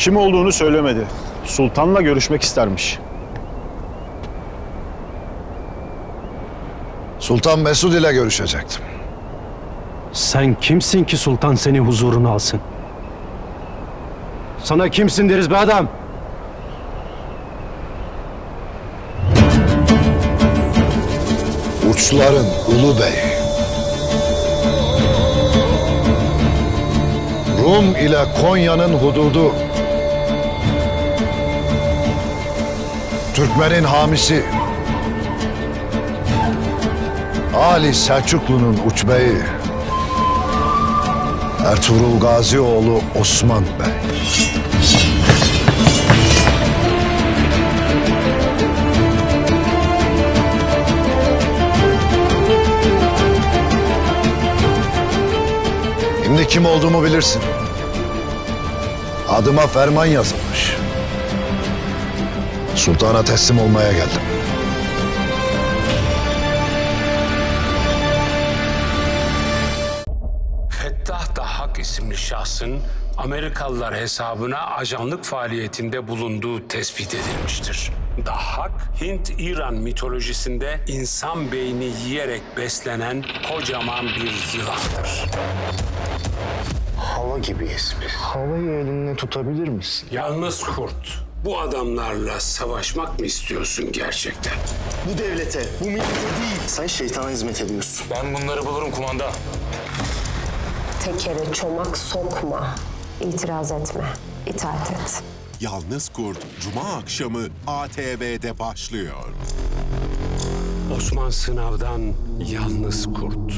Kim olduğunu söylemedi. Sultan'la görüşmek istermiş. Sultan Mesud ile görüşecektim. Sen kimsin ki sultan seni huzuruna alsın? Sana kimsin deriz be adam? Uçların Ulu Bey. Rum ile Konya'nın hududu. Türkmen'in hamisi. Ali Selçuklu'nun uçbeyi. Ertuğrul Gazioğlu Osman Bey. Şimdi kim olduğumu bilirsin. Adıma ferman yazılmış. Sultana teslim olmaya geldim. Fettah Dahak isimli şahsın Amerikalılar hesabına ajanlık faaliyetinde bulunduğu tespit edilmiştir. Dahak, Hint-İran mitolojisinde insan beyni yiyerek beslenen kocaman bir yılandır. Hava gibi ismi. Havayı elinle tutabilir misin? Yalnız kurt, bu adamlarla savaşmak mı istiyorsun gerçekten? Bu devlete, bu millete değil. Sen şeytana hizmet ediyorsun. Ben bunları bulurum kumanda. Tekere çomak sokma. İtiraz etme. itaat et. Yalnız Kurt Cuma akşamı ATV'de başlıyor. Osman Sınav'dan Yalnız Kurt.